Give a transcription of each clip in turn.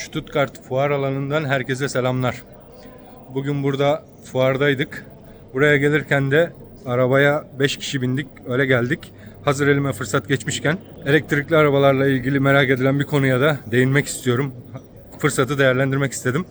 Stuttgart fuar alanından herkese selamlar. Bugün burada fuardaydık. Buraya gelirken de arabaya 5 kişi bindik, öyle geldik. Hazır elime fırsat geçmişken elektrikli arabalarla ilgili merak edilen bir konuya da değinmek istiyorum. Fırsatı değerlendirmek istedim.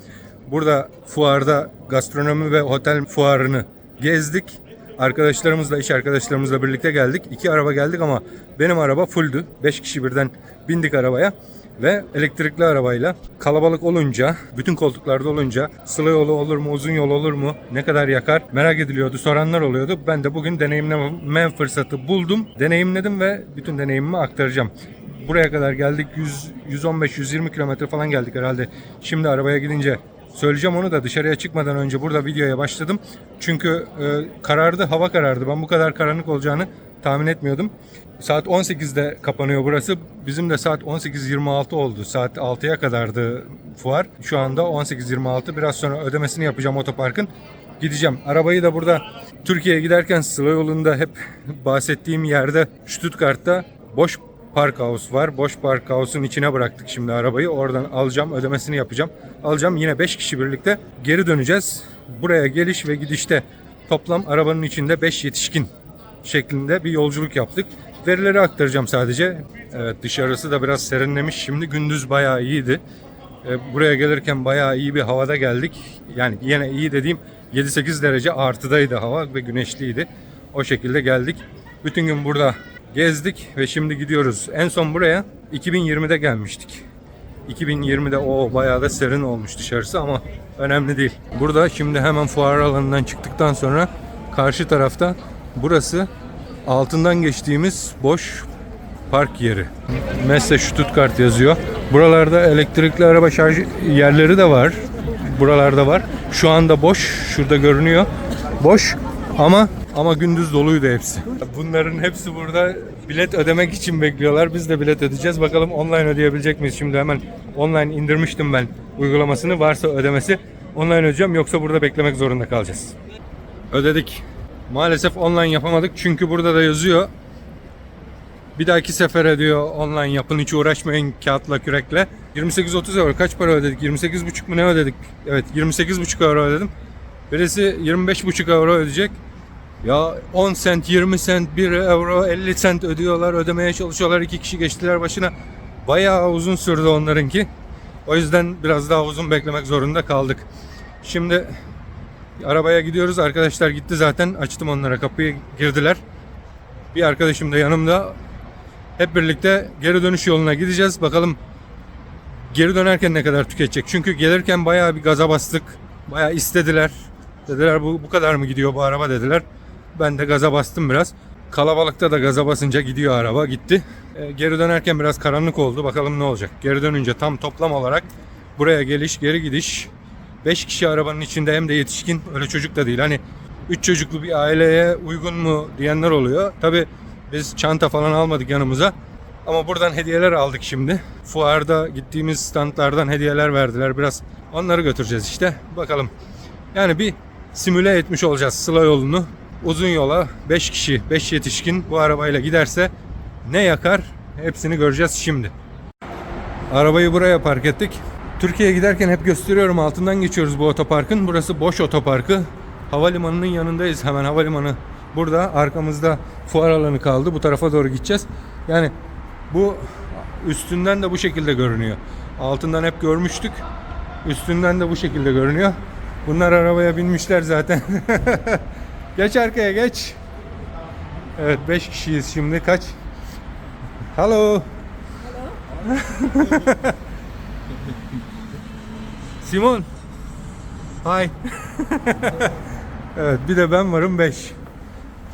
Burada fuarda gastronomi ve otel fuarını gezdik. Arkadaşlarımızla, iş arkadaşlarımızla birlikte geldik. İki araba geldik ama benim araba fulldü. 5 kişi birden bindik arabaya. Ve elektrikli arabayla kalabalık olunca, bütün koltuklarda olunca sıla yolu olur mu, uzun yol olur mu, ne kadar yakar merak ediliyordu, soranlar oluyordu. Ben de bugün deneyimleme fırsatı buldum, deneyimledim ve bütün deneyimimi aktaracağım. Buraya kadar geldik 100 115-120 kilometre falan geldik herhalde. Şimdi arabaya gidince Söyleyeceğim onu da dışarıya çıkmadan önce burada videoya başladım. Çünkü e, karardı, hava karardı. Ben bu kadar karanlık olacağını tahmin etmiyordum. Saat 18'de kapanıyor burası. Bizim de saat 18.26 oldu. Saat 6'ya kadardı fuar. Şu anda 18.26. Biraz sonra ödemesini yapacağım otoparkın. Gideceğim. Arabayı da burada Türkiye'ye giderken Sıla yolunda hep bahsettiğim yerde Stuttgart'ta boş park house var. Boş park house'un içine bıraktık şimdi arabayı. Oradan alacağım, ödemesini yapacağım. Alacağım yine 5 kişi birlikte geri döneceğiz. Buraya geliş ve gidişte toplam arabanın içinde 5 yetişkin şeklinde bir yolculuk yaptık. Verileri aktaracağım sadece. Evet dışarısı da biraz serinlemiş. Şimdi gündüz bayağı iyiydi. E, Buraya gelirken bayağı iyi bir havada geldik. Yani yine iyi dediğim 7-8 derece artıdaydı hava ve güneşliydi. O şekilde geldik. Bütün gün burada gezdik ve şimdi gidiyoruz. En son buraya 2020'de gelmiştik. 2020'de o bayağı da serin olmuş dışarısı ama önemli değil. Burada şimdi hemen fuar alanından çıktıktan sonra karşı tarafta burası altından geçtiğimiz boş park yeri. Messe Stuttgart yazıyor. Buralarda elektrikli araba şarj yerleri de var. Buralarda var. Şu anda boş. Şurada görünüyor. Boş ama ama gündüz doluydu hepsi. Bunların hepsi burada bilet ödemek için bekliyorlar. Biz de bilet ödeyeceğiz. Bakalım online ödeyebilecek miyiz? Şimdi hemen online indirmiştim ben uygulamasını. Varsa ödemesi online ödeyeceğim. Yoksa burada beklemek zorunda kalacağız. Ödedik. Maalesef online yapamadık. Çünkü burada da yazıyor. Bir dahaki sefere diyor online yapın hiç uğraşmayın kağıtla kürekle. 28-30 euro kaç para ödedik? 28,5 mu ne ödedik? Evet 28,5 euro ödedim. Birisi 25,5 euro ödeyecek. Ya 10 sent, 20 sent, 1 euro, 50 sent ödüyorlar, ödemeye çalışıyorlar. iki kişi geçtiler başına. Bayağı uzun sürdü onlarınki. O yüzden biraz daha uzun beklemek zorunda kaldık. Şimdi arabaya gidiyoruz. Arkadaşlar gitti zaten. Açtım onlara kapıyı girdiler. Bir arkadaşım da yanımda. Hep birlikte geri dönüş yoluna gideceğiz. Bakalım geri dönerken ne kadar tüketecek. Çünkü gelirken bayağı bir gaza bastık. Bayağı istediler. Dediler bu, bu kadar mı gidiyor bu araba dediler. Ben de gaza bastım biraz. Kalabalıkta da gaza basınca gidiyor araba gitti. E, geri dönerken biraz karanlık oldu. Bakalım ne olacak. Geri dönünce tam toplam olarak buraya geliş geri gidiş 5 kişi arabanın içinde hem de yetişkin öyle çocuk da değil. Hani 3 çocuklu bir aileye uygun mu diyenler oluyor. Tabi biz çanta falan almadık yanımıza. Ama buradan hediyeler aldık şimdi. Fuarda gittiğimiz standlardan hediyeler verdiler. Biraz onları götüreceğiz işte. Bakalım. Yani bir simüle etmiş olacağız Sıla yolunu. Uzun yola 5 kişi, 5 yetişkin bu arabayla giderse ne yakar hepsini göreceğiz şimdi. Arabayı buraya park ettik. Türkiye'ye giderken hep gösteriyorum altından geçiyoruz bu otoparkın. Burası boş otoparkı. Havalimanının yanındayız hemen havalimanı. Burada arkamızda fuar alanı kaldı. Bu tarafa doğru gideceğiz. Yani bu üstünden de bu şekilde görünüyor. Altından hep görmüştük. Üstünden de bu şekilde görünüyor. Bunlar arabaya binmişler zaten. geç arkaya geç. Evet 5 kişiyiz şimdi. Kaç? Hello. Simon. Hi. evet bir de ben varım 5.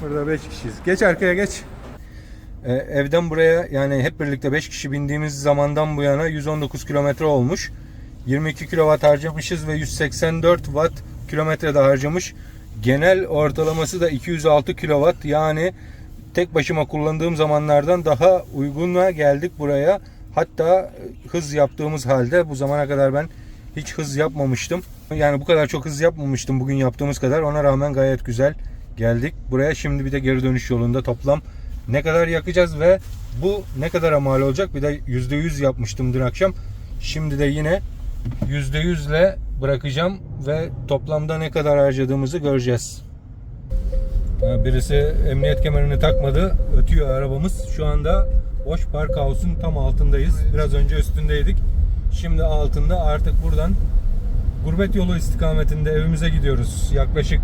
Burada 5 kişiyiz. Geç arkaya geç. Ee, evden buraya yani hep birlikte 5 kişi bindiğimiz zamandan bu yana 119 kilometre olmuş. 22 kilowatt harcamışız ve 184 watt kilometre de harcamış. Genel ortalaması da 206 kilowatt yani tek başıma kullandığım zamanlardan daha uyguna geldik buraya. Hatta hız yaptığımız halde bu zamana kadar ben hiç hız yapmamıştım. Yani bu kadar çok hız yapmamıştım bugün yaptığımız kadar. Ona rağmen gayet güzel geldik. Buraya şimdi bir de geri dönüş yolunda toplam ne kadar yakacağız ve bu ne kadar mal olacak? Bir de %100 yapmıştım dün akşam. Şimdi de yine %100'le bırakacağım ve toplamda ne kadar harcadığımızı göreceğiz. Birisi emniyet kemerini takmadı. Ötüyor arabamız. Şu anda boş park house'un tam altındayız. Biraz önce üstündeydik. Şimdi altında artık buradan Gurbet yolu istikametinde evimize gidiyoruz. Yaklaşık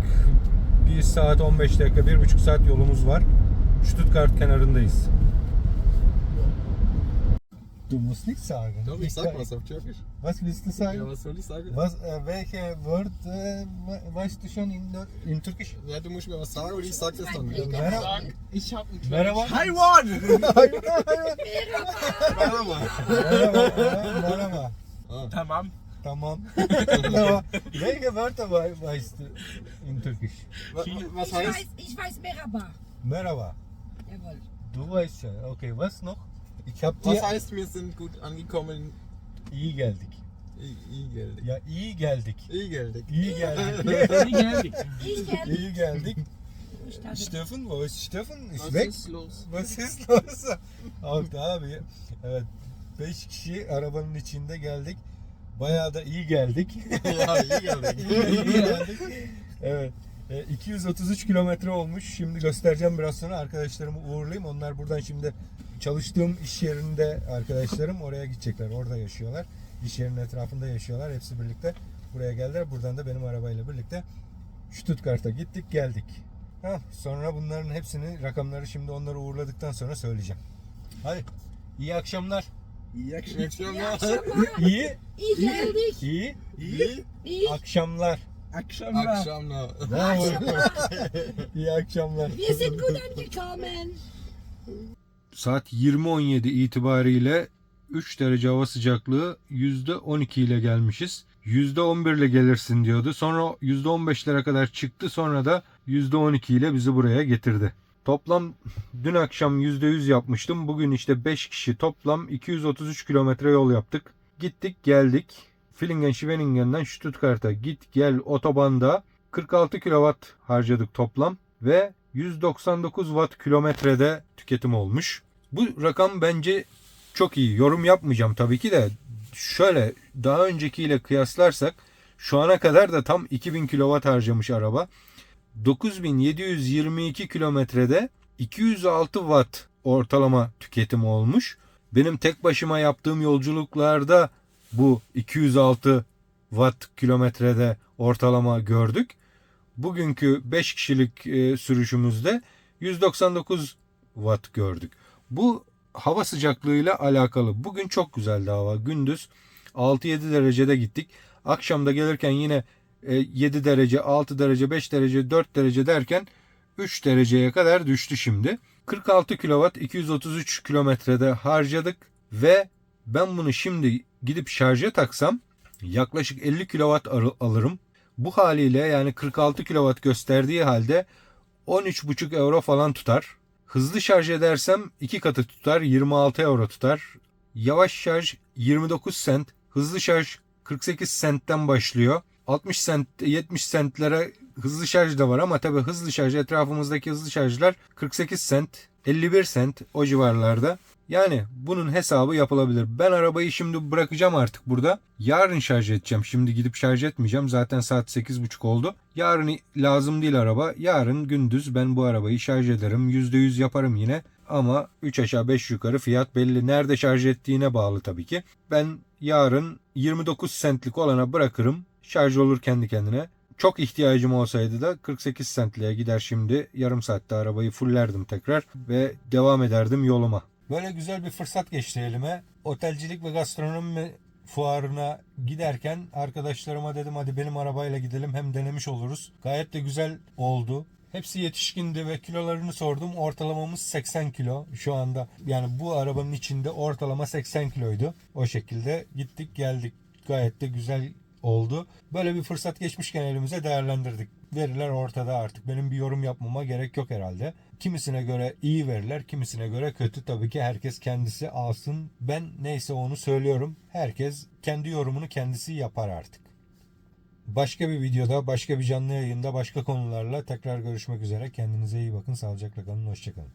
1 saat 15 dakika, 1,5 saat yolumuz var. Stuttgart kenarındayız. Du musst nichts sagen. Doch, ich sag was auf Türkisch. Was willst du sagen? Ja, was soll ich sagen? Was, äh, welche Wort äh, weißt du schon in, in Türkisch? Ja, du musst mir was sagen und ich sag das dann. Merhaba. Ich hab einen Merhaba. Taiwan! Merhaba. Merhaba. Merhaba. Tamam. Tamam. Welche Wörter wei- weißt du in Türkisch? Was, was ich, heißt? weiß, ich weiß Merhaba. Merhaba. Jawohl. Du weißt ja. Okay, was noch? Ich hab Was heißt, wir sind gut angekommen? İyi geldik. I- iyi geldik. Ya iyi geldik. İyi geldik. İyi geldik. Ich kenne iyi geldik. ich dachte, Steffen, wo ist Steffen? Ist Was weg. ist los? Was ist los? Abi abi. Evet. 5 kişi arabanın içinde geldik. Bayağı da iyi geldik. ja, iyi geldik. iyi geldik. Evet. E, 233 kilometre olmuş. Şimdi göstereceğim biraz sonra. Arkadaşlarımı uğurlayayım. Onlar buradan şimdi çalıştığım iş yerinde arkadaşlarım oraya gidecekler. Orada yaşıyorlar. İş yerinin etrafında yaşıyorlar. Hepsi birlikte buraya geldiler. Buradan da benim arabayla birlikte Stuttgart'a gittik geldik. Ha, sonra bunların hepsini rakamları şimdi onları uğurladıktan sonra söyleyeceğim. Hadi. İyi akşamlar. İyi akşamlar. İyi. Ich kenne dich. iyi İyi Ich, akşamlar. akşamlar. Bravo. İyi akşamlar. wir sind gut angekommen. Saat 20.17 itibariyle 3 derece hava sıcaklığı %12 ile gelmişiz. %11 ile gelirsin diyordu. Sonra %15'lere kadar çıktı. Sonra da %12 ile bizi buraya getirdi. Toplam dün akşam %100 yapmıştım. Bugün işte 5 kişi toplam 233 kilometre yol yaptık. Gittik geldik. Villingen Schwenningen'den Stuttgart'a git gel otobanda 46 kW harcadık toplam ve 199 watt kilometrede tüketim olmuş. Bu rakam bence çok iyi. Yorum yapmayacağım tabii ki de şöyle daha öncekiyle kıyaslarsak şu ana kadar da tam 2000 kW harcamış araba. 9722 kilometrede 206 watt ortalama tüketim olmuş. Benim tek başıma yaptığım yolculuklarda bu 206 watt kilometrede ortalama gördük. Bugünkü 5 kişilik e, sürüşümüzde 199 watt gördük. Bu hava sıcaklığıyla alakalı. Bugün çok güzeldi hava. Gündüz 6-7 derecede gittik. Akşamda gelirken yine e, 7 derece, 6 derece, 5 derece, 4 derece derken 3 dereceye kadar düştü şimdi. 46 kW 233 kilometrede harcadık ve ben bunu şimdi gidip şarja taksam yaklaşık 50 kW alırım. Bu haliyle yani 46 kW gösterdiği halde 13,5 euro falan tutar. Hızlı şarj edersem iki katı tutar 26 euro tutar. Yavaş şarj 29 sent. Hızlı şarj 48 sentten başlıyor. 60 sent 70 sentlere hızlı şarj da var ama tabi hızlı şarj etrafımızdaki hızlı şarjlar 48 sent 51 sent o civarlarda. Yani bunun hesabı yapılabilir. Ben arabayı şimdi bırakacağım artık burada. Yarın şarj edeceğim. Şimdi gidip şarj etmeyeceğim. Zaten saat 8.30 oldu. Yarın lazım değil araba. Yarın gündüz ben bu arabayı şarj ederim. %100 yaparım yine. Ama 3 aşağı 5 yukarı fiyat belli. Nerede şarj ettiğine bağlı tabii ki. Ben yarın 29 centlik olana bırakırım. Şarj olur kendi kendine. Çok ihtiyacım olsaydı da 48 centliğe gider şimdi. Yarım saatte arabayı fullerdim tekrar ve devam ederdim yoluma. Böyle güzel bir fırsat geçti elime. Otelcilik ve gastronomi fuarına giderken arkadaşlarıma dedim hadi benim arabayla gidelim hem denemiş oluruz. Gayet de güzel oldu. Hepsi yetişkindi ve kilolarını sordum. Ortalamamız 80 kilo şu anda. Yani bu arabanın içinde ortalama 80 kiloydu. O şekilde gittik geldik. Gayet de güzel oldu. Böyle bir fırsat geçmişken elimize değerlendirdik. Veriler ortada artık. Benim bir yorum yapmama gerek yok herhalde. Kimisine göre iyi veriler, kimisine göre kötü. Tabii ki herkes kendisi alsın. Ben neyse onu söylüyorum. Herkes kendi yorumunu kendisi yapar artık. Başka bir videoda, başka bir canlı yayında, başka konularla tekrar görüşmek üzere. Kendinize iyi bakın, sağlıcakla kalın, hoşçakalın.